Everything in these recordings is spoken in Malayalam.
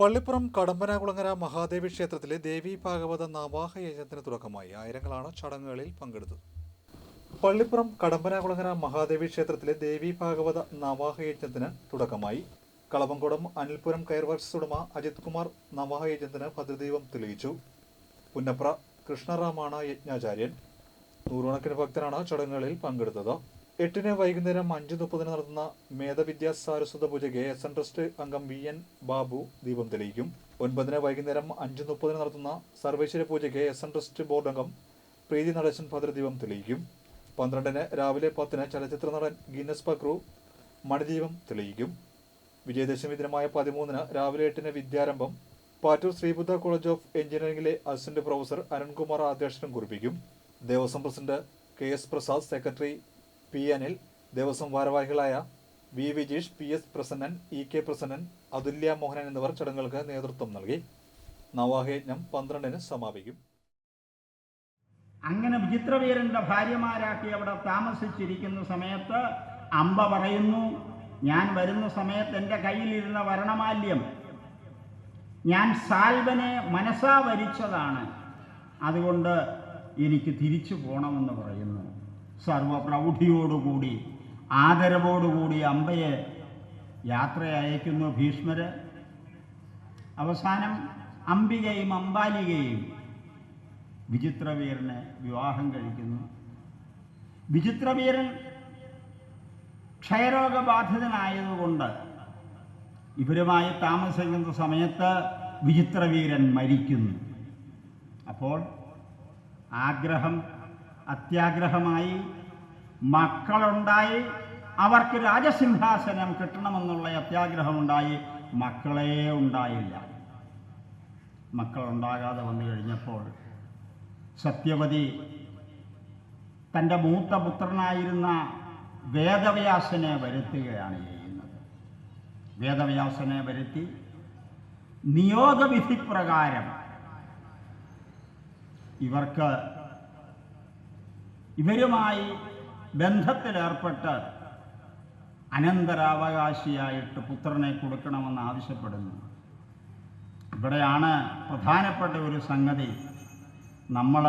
പള്ളിപ്പുറം കടമ്പനാകുളങ്ങര മഹാദേവി ക്ഷേത്രത്തിലെ ദേവി ഭാഗവത നവാഹ യജ്ഞത്തിന് തുടക്കമായി. ആയിരങ്ങളാണ് ചടങ്ങുകളിൽ പങ്കെടുത്തത്. പള്ളിപ്പുറം കടമ്പനാകുളങ്ങര മഹാദേവി ക്ഷേത്രത്തിലെ ദേവി ഭാഗവത നവാഹ യജ്ഞത്തിന് തുടക്കമായി. കളവങ്കോടം അനിൽപുരം കയർവർക്സ് ഉടമ അജിത് കുമാർ നവാഹ യജ്ഞത്തിന് ഭദ്രദീപം തെളിയിച്ചു. പുന്നപ്ര കൃഷ്ണറാമാണ് യജ്ഞാചാര്യൻ. നൂറുകണക്കിന് ഭക്തരാണ് ചടങ്ങുകളിൽ പങ്കെടുത്തത്. എട്ടിന് വൈകുന്നേരം അഞ്ച് മുപ്പതിന് നടത്തുന്ന മേധവിദ്യാ സാരസ്വത പൂജയ്ക്ക് എസ് എൻ ട്രസ്റ്റ് അംഗം വി എൻ ബാബു ദീപം തെളിയിക്കും. ഒൻപതിന് വൈകുന്നേരം അഞ്ച് മുപ്പതിന് നടത്തുന്ന സർവേശ്വര പൂജയ്ക്ക് എസ് എൻ ട്രസ്റ്റ് ബോർഡ് അംഗം പ്രീതി നടേശൻ ഭദ്രദീപം തെളിയിക്കും. പന്ത്രണ്ടിന് രാവിലെ പത്തിന് ചലച്ചിത്ര നടൻ ഗിന്നസ് പക്രു മണിദീപം തെളിയിക്കും. വിജയദശമി ദിനമായ പതിമൂന്നിന് രാവിലെ എട്ടിന് വിദ്യാരംഭം പാറ്റൂർ ശ്രീബുദ്ധ കോളേജ് ഓഫ് എഞ്ചിനീയറിംഗിലെ അസിസ്റ്റന്റ് പ്രൊഫസർ അരുൺകുമാർ അധ്യക്ഷനം കുറിപ്പിക്കും. Devaswom president K S Prasad secretary P Anil Devaswom ഭാരവാഹികളായ V. Vijeesh P. S. Prasannan E. K. Prasannan Athulya Mohanan എന്നിവർ ചടങ്ങുകൾക്ക് നേതൃത്വം നൽകി. നവാഹയജ്ഞം പന്ത്രണ്ടിന് സമാപിക്കും. അങ്ങനെ വിചിത്രവീരന്റെ ഭാര്യമാരാക്കി അവിടെ താമസിച്ചിരിക്കുന്ന സമയത്ത് അമ്പ പറയുന്നു ഞാൻ വരുന്ന സമയത്ത് എന്റെ കയ്യിലിരുന്ന വരണമാല്യം. ഞാൻ സാൽവനെ മനസ്സാ വരിച്ചതാണ്. അതുകൊണ്ട് എനിക്ക് തിരിച്ചു പോകണമെന്ന് പറയുന്നു. സർവപ്രൗഢിയോടുകൂടി ആദരവോടുകൂടി അമ്പയെ യാത്ര അയക്കുന്നു ഭീഷ്മര്. അവസാനം അംബികയും അമ്പാലികയും വിചിത്രവീരനെ വിവാഹം കഴിക്കുന്നു. വിചിത്രവീരൻ ക്ഷയരോഗബാധിതനായതുകൊണ്ട് ഇവരുമായി താമസിക്കുന്ന സമയത്ത് വിചിത്രവീരൻ മരിക്കുന്നു. അപ്പോൾ ആഗ്രഹം അത്യാഗ്രഹമായി മക്കളുണ്ടായി അവർക്ക് രാജസിംഹാസനം കിട്ടണമെന്നുള്ള അത്യാഗ്രഹമുണ്ടായി മക്കളെ ഉണ്ടായില്ല. മക്കളുണ്ടാകാതെ വന്നു കഴിഞ്ഞപ്പോൾ സത്യവതി തന്റെ മൂത്ത പുത്രനായിരുന്ന വേദവ്യാസനെ വരുത്തുകയാണ് ചെയ്യുന്നത്. വേദവ്യാസനെ വരുത്തി നിയോഗവിധി പ്രകാരം ഇവർക്ക് ഇവരുമായി ബന്ധത്തിലേർപ്പെട്ട് അനന്തരാവകാശിയായിട്ട് പുത്രനെ കൊടുക്കണമെന്ന് ആവശ്യപ്പെടുന്നു. ഇവിടെയാണ് പ്രധാനപ്പെട്ട ഒരു സംഗതി. നമ്മൾ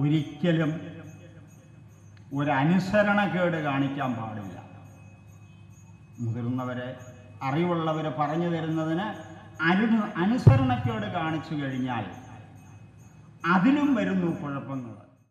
ഒരിക്കലും ഒരനുസരണക്കേട് കാണിക്കാൻ പാടില്ല. മുതിർന്നവരെ അറിവുള്ളവർ പറഞ്ഞു തരുന്നതിന് അനു അനുസരണക്കേട് കാണിച്ചു കഴിഞ്ഞാൽ അതിലും വരുന്നു കുഴപ്പങ്ങൾ